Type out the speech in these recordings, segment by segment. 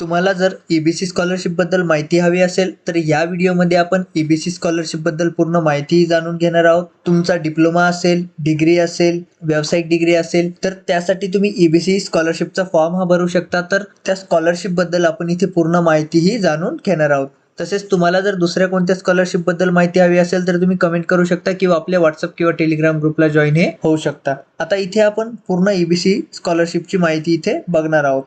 तुम्हाला जर E B C स्कॉलरशिपबद्दल माहिती हवी असेल तर या व्हिडिओमध्ये आपण ई बी सी स्कॉलरशिपबद्दल पूर्ण माहितीही जाणून घेणार आहोत. तुमचा डिप्लोमा असेल डिग्री असेल व्यावसायिक डिग्री असेल तर त्यासाठी तुम्ही ई बी सी स्कॉलरशिपचा फॉर्म हा भरू शकता. तर त्या स्कॉलरशिपबद्दल आपण इथे पूर्ण माहितीही जाणून घेणार आहोत. तसेच तुम्हाला जर दुसऱ्या कोणत्या स्कॉलरशिपबद्दल माहिती हवी असेल तर तुम्ही कमेंट करू शकता किंवा आपल्या व्हॉट्सअप किंवा टेलिग्राम ग्रुपला जॉईन हे होऊ शकता. आता इथे आपण पूर्ण ई बी सी स्कॉलरशिपची माहिती इथे बघणार आहोत.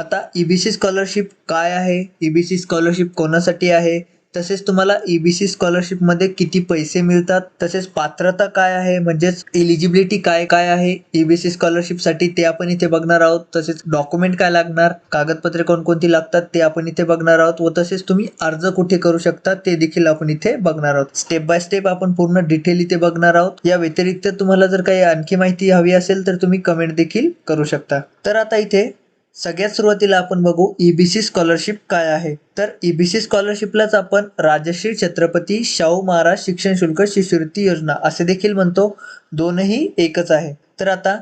आता ई बी सी स्कॉलरशिप काय आहे? ई बी सी स्कॉलरशिप कोणासाठी आहे? तसेच तुम्हाला ई बी सी स्कॉलरशिपमध्ये किती पैसे मिळतात? तसेच पात्रता काय आहे? म्हणजेच एलिजिबिलिटी काय काय आहे? ई बी सी स्कॉलरशिपसाठी ते आपण इथे बघणार आहोत. तसेच डॉक्युमेंट काय लागणार? कागदपत्रे कोणकोणती लागतात? ते आपण इथे बघणार आहोत. व तसेच तुम्ही अर्ज कुठे करू शकता? ते देखील आपण इथे बघणार आहोत. स्टेप बाय स्टेप आपण पूर्ण डिटेल इथे बघणार आहोत. या व्यतिरिक्त तुम्हाला जर काही आणखी माहिती हवी असेल तर तुम्ही कमेंट देखील करू शकता. तर आता इथे सगळ्यात सुरुवातीला आपण बघू ई बी सी स्कॉलरशिप काय आहे. तर ई बी सी स्कॉलरशिपलाच आपण राजश्री छत्रपती शाहू महाराज शिक्षण शुल्क शिष्यवृत्ती योजना असे देखील म्हणतो. दोनही एकच आहे. तर आता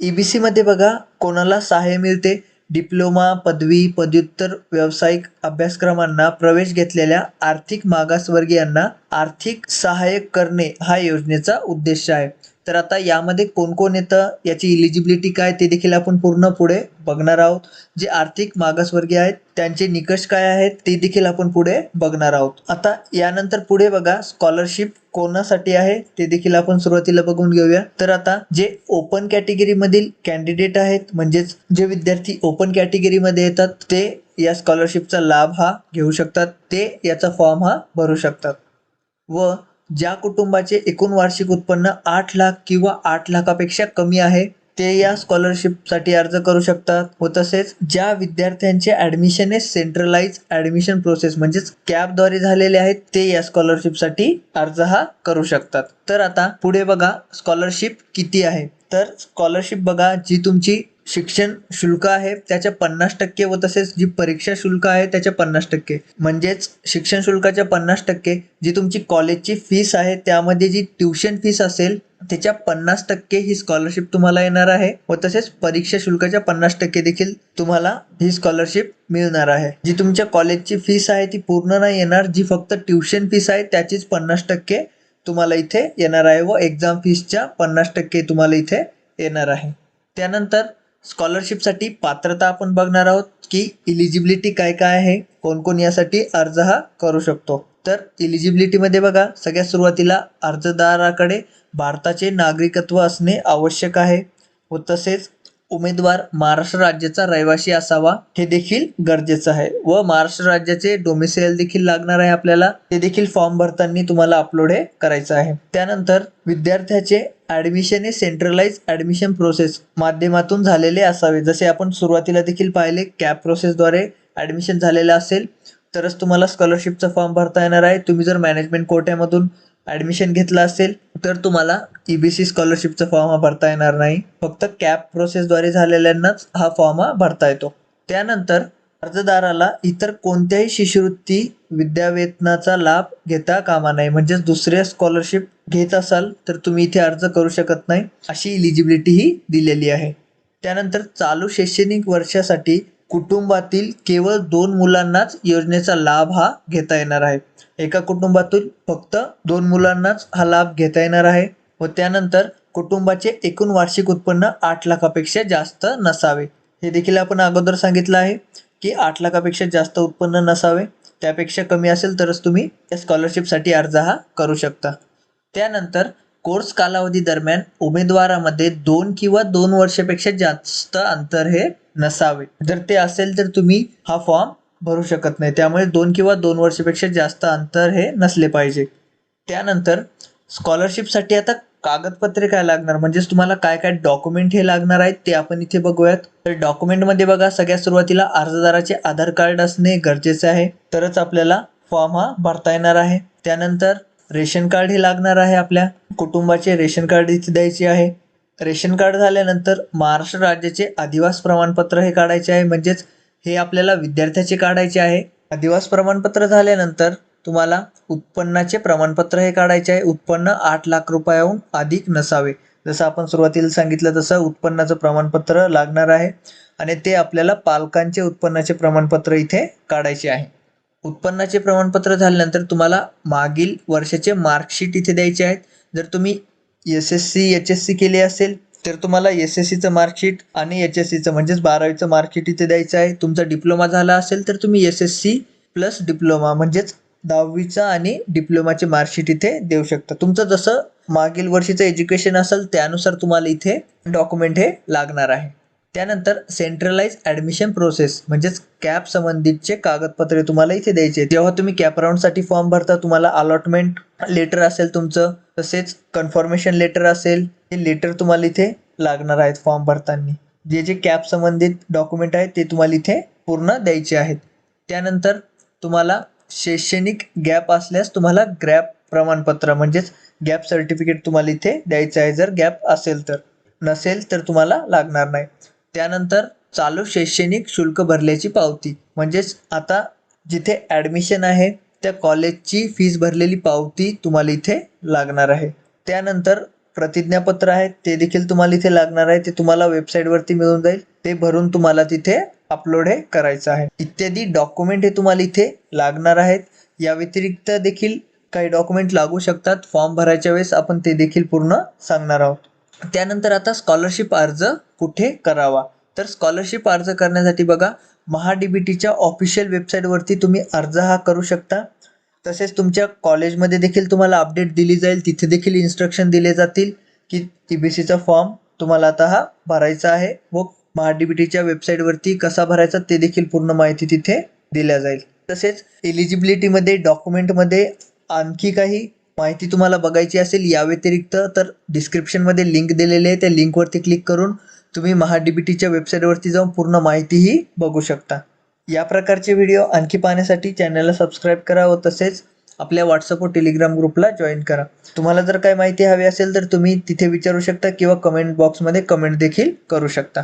ई बी सीमध्ये बघा कोणाला सहाय्य मिळते. डिप्लोमा पदवी पदव्युत्तर व्यावसायिक अभ्यासक्रमांना प्रवेश घेतलेल्या आर्थिक मागासवर्गीयांना आर्थिक सहाय्य करणे हा योजनेचा उद्देश आहे. तर आता यामध्ये कोण कोण येतं? याची इलिजिबिलिटी काय? ते देखील आपण पूर्ण पुढे बघणार आहोत. जे आर्थिक मागासवर्गीय आहेत त्यांचे निकष काय आहेत ते देखील आपण पुढे बघणार आहोत. आता यानंतर पुढे बघा स्कॉलरशिप कोणासाठी आहे ते देखील आपण सुरुवातीला बघून घेऊया. तर आता जे ओपन कॅटेगरीमधील कॅन्डिडेट आहेत म्हणजेच जे विद्यार्थी ओपन कॅटेगरीमध्ये येतात ते या स्कॉलरशिपचा लाभ हा घेऊ शकतात. ते याचा फॉर्म हा भरू शकतात. व ज्या कुटुंबाचे एकूण वार्षिक उत्पन्न आठ लाख किंवा आठ लाखापेक्षा कमी आहे ते या स्कॉलरशिपसाठी अर्ज करू शकतात व तसेच ज्या विद्यार्थ्यांचे ॲडमिशन हे सेंट्रलाइज ॲडमिशन प्रोसेस म्हणजेच कॅबद्वारे झालेले आहेत ते या स्कॉलरशिपसाठी अर्ज हा करू शकतात. तर आता पुढे बघा स्कॉलरशिप किती आहे. तर स्कॉलरशिप बघा जी तुमची शिक्षण शुल्क आहे त्याच्या पन्नास टक्के व तसेच जी परीक्षा शुल्क आहे त्याच्या पन्नास टक्के. म्हणजेच शिक्षण शुल्काच्या पन्नास टक्के जी तुमची कॉलेजची फीस आहे त्यामध्ये जी ट्युशन फीस असेल त्याच्या पन्नास टक्के ही स्कॉलरशिप तुम्हाला येणार आहे व तसेच परीक्षा शुल्काच्या पन्नास टक्के देखील तुम्हाला ही स्कॉलरशिप मिळणार आहे. जी तुमच्या कॉलेजची फीस आहे ती पूर्ण नाही येणार जी फक्त ट्युशन फीस आहे त्याचीच पन्नास टक्के तुम्हाला इथे येणार आहे व एक्झाम फीसच्या पन्नास टक्के तुम्हाला इथे येणार आहे. त्यानंतर स्कॉलरशिपसाठी पात्रता आपण बघणार आहोत की इलिजिबिलिटी काय काय आहे कोण कोण यासाठी अर्ज हा करू शकतो. तर इलिजिबिलिटीमध्ये बघा सगळ्यात सुरुवातीला अर्जदाराकडे भारताचे नागरिकत्व असणे आवश्यक आहे व तसेच उमेदवार महाराष्ट्र राज्याचा रहिवासी असावा हे देखील गरजेचं आहे. व महाराष्ट्र राज्याचे डोमिसाईल देखील लागणार आहे आपल्याला. ते देखील फॉर्म भरताना तुम्हाला अपलोड हे करायचं आहे. त्यानंतर विद्यार्थ्याचे ॲडमिशन हे सेंट्रलाइज ॲडमिशन प्रोसेस माध्यमातून झालेले असावे. जसे आपण सुरुवातीला देखील पाहिले कॅब प्रोसेसद्वारे ॲडमिशन झालेलं असेल तरच तुम्हाला स्कॉलरशिपचा फॉर्म भरता येणार आहे. तुम्ही जर मॅनेजमेंट कोट्यामधून ॲडमिशन घेतलं असेल तर तुम्हाला ई बी सी स्कॉलरशिपचा फॉर्म हा भरता येणार नाही. फक्त कॅप प्रोसेसद्वारे झालेल्यांनाच हा फॉर्म हा भरता येतो. त्यानंतर अर्जदाराला इतर कोणत्याही शिष्यवृत्ती विद्यावेतनाचा लाभ घेता कामा नाही. म्हणजेच दुसऱ्या स्कॉलरशिप घेत असाल तर तुम्ही इथे अर्ज करू शकत नाही अशी इलिजिबिलिटी ही दिलेली आहे. त्यानंतर चालू शैक्षणिक वर्षासाठी कुटुंबातील केवळ दोन मुलांनाच योजनेचा लाभ हा घेता येणार आहे. एका कुटुंबातून फक्त दोन मुलांनाच हा लाभ घेता येणार आहे. व त्यानंतर कुटुंबाचे एकूण वार्षिक उत्पन्न आठ लाखापेक्षा जास्त नसावे. हे देखील आपण अगोदर सांगितलं आहे की आठ लाखापेक्षा जास्त उत्पन्न नसावे. त्यापेक्षा कमी असेल तरच तुम्ही त्या स्कॉलरशिपसाठी अर्ज हा करू शकता. त्यानंतर कोर्स कालावधी दरम्यान उमेदवारामध्ये दोन किंवा दोन वर्षापेक्षा जास्त अंतर हे नसावे. जर ते असेल तर तुम्ही हा फॉर्म भरू शकत नाही. त्यामुळे दोन किंवा दोन वर्षापेक्षा जास्त अंतर हे नसले पाहिजे. त्यानंतर स्कॉलरशिपसाठी आता कागदपत्रे काय लागणार? म्हणजेच तुम्हाला काय काय डॉक्युमेंट हे लागणार आहेत ते आपण इथे बघूयात. तर डॉक्युमेंटमध्ये बघा सगळ्यात सुरुवातीला अर्जदाराचे आधार कार्ड असणे गरजेचे आहे. तरच आपल्याला फॉर्म हा भरता येणार आहे. त्यानंतर रेशन कार्ड हे लागणार आहे आपल्या. कुटुंबाचे रेशन कार्ड इथे द्यायचे आहे. रेशन कार्ड झाल्यानंतर महाराष्ट्र राज्याचे अधिवास प्रमाणपत्र हे काढायचे आहे. म्हणजेच हे आपल्याला विद्यार्थ्याचे काढायचे आहे. अधिवास प्रमाणपत्र झाल्यानंतर तुम्हाला उत्पन्नाचे प्रमाणपत्र हे काढायचे आहे. उत्पन्न आठ लाख रुपयाहून अधिक नसावे. जसं आपण सुरुवातीला सांगितलं तसं उत्पन्नाचं प्रमाणपत्र लागणार आहे. आणि ते आपल्याला पालकांचे उत्पन्नाचे प्रमाणपत्र इथे काढायचे आहे. उत्पन्नाचे प्रमाणपत्र झाल्यानंतर तुम्हाला मागील वर्षाचे मार्कशीट इथे द्यायचे आहेत. जर तुम्ही S S C H S C केली असेल तर तुम्हाला एस एस सीचं मार्कशीट आणि एच एस सीचं म्हणजेच बारावीचं मार्कशीट इथे द्यायचं आहे. तुमचा डिप्लोमा झाला असेल तर तुम्ही S S C plus diploma म्हणजेच दहावीचा आणि डिप्लोमाचे मार्कशीट इथे देऊ शकता. तुमचं जसं मागील वर्षीचं एज्युकेशन असेल त्यानुसार तुम्हाला इथे डॉक्युमेंट हे लागणार आहे. त्यानंतर सेंट्रलाइज ॲडमिशन प्रोसेस म्हणजेच कॅप संबंधितचे कागदपत्रे तुम्हाला इथे द्यायचे. जेव्हा तुम्ही कॅप राऊंडसाठी फॉर्म भरता तुम्हाला अलॉटमेंट लेटर असेल तुमचं तसेच कन्फर्मेशन लेटर असेल हे लेटर तुम्हाला इथे लागणार आहेत फॉर्म भरताना. जे जे कॅप संबंधित डॉक्युमेंट आहेत ते तुम्हाला इथे पूर्ण द्यायचे आहेत. त्यानंतर तुम्हाला शैक्षणिक गॅप असल्यास तुम्हाला ग्रॅप प्रमाणपत्र म्हणजेच गॅप सर्टिफिकेट तुम्हाला इथे द्यायचं आहे. जर गॅप असेल तर नसेल तर तुम्हाला लागणार नाही. त्यानंतर चालू शैक्षणिक शुल्क भरल्याची पावती. म्हणजेच आता जिथे ॲडमिशन आहे त्या कॉलेजची फीज भरलेली पावती तुम्हाला इथे लागणार आहे. त्यानंतर प्रतिज्ञापत्र आहे ते देखील तुम्हाला इथे लागणार आहे. ते तुम्हाला वेबसाईटवरती मिळून जाईल. ते भरून तुम्हाला तिथे अपलोड हे करायचं आहे. इत्यादी डॉक्युमेंट हे तुम्हाला इथे लागणार आहेत. या व्यतिरिक्त देखील काही डॉक्युमेंट लागू शकतात. फॉर्म भरायच्या वेळेस आपण ते देखील पूर्ण सांगणार आहोत. त्यानंतर आता स्कॉलरशिप अर्ज कुठे करावा? तर स्कॉलरशिप अर्ज करण्यासाठी बघा महा डी बी टीच्या ऑफिशियल वेबसाईटवरती तुम्ही अर्ज हा करू शकता. तसेच तुमच्या कॉलेजमध्ये देखील तुम्हाला अपडेट दिली जाईल. तिथे देखील इन्स्ट्रक्शन दिले जातील की ई बी सीचा फॉर्म तुम्हाला आता हा भरायचा आहे. व महा वेबसाईटवरती कसा भरायचा ते देखील पूर्ण माहिती तिथे दिल्या जाईल. तसेच एलिजिबिलिटीमध्ये डॉक्युमेंटमध्ये आणखी काही माहिती तुम्हाला बघायची असेल या व्यतिरिक्त तर डिस्क्रिप्शनमध्ये लिंक दिलेली आहे. त्या लिंकवरती क्लिक करून तुम्ही महा वेबसाईटवरती जाऊन पूर्ण माहितीही बघू शकता. या प्रकारचे व्हिडिओ आणखी पाहण्यासाठी चॅनलला सबस्क्राईब करा व तसेच आपल्या व्हॉट्सअप व टेलिग्राम ग्रुपला जॉईन करा. तुम्हाला जर काही माहिती हवी असेल तर तुम्ही तिथे विचारू शकता किंवा कमेंट बॉक्समध्ये कमेंट देखील करू शकता.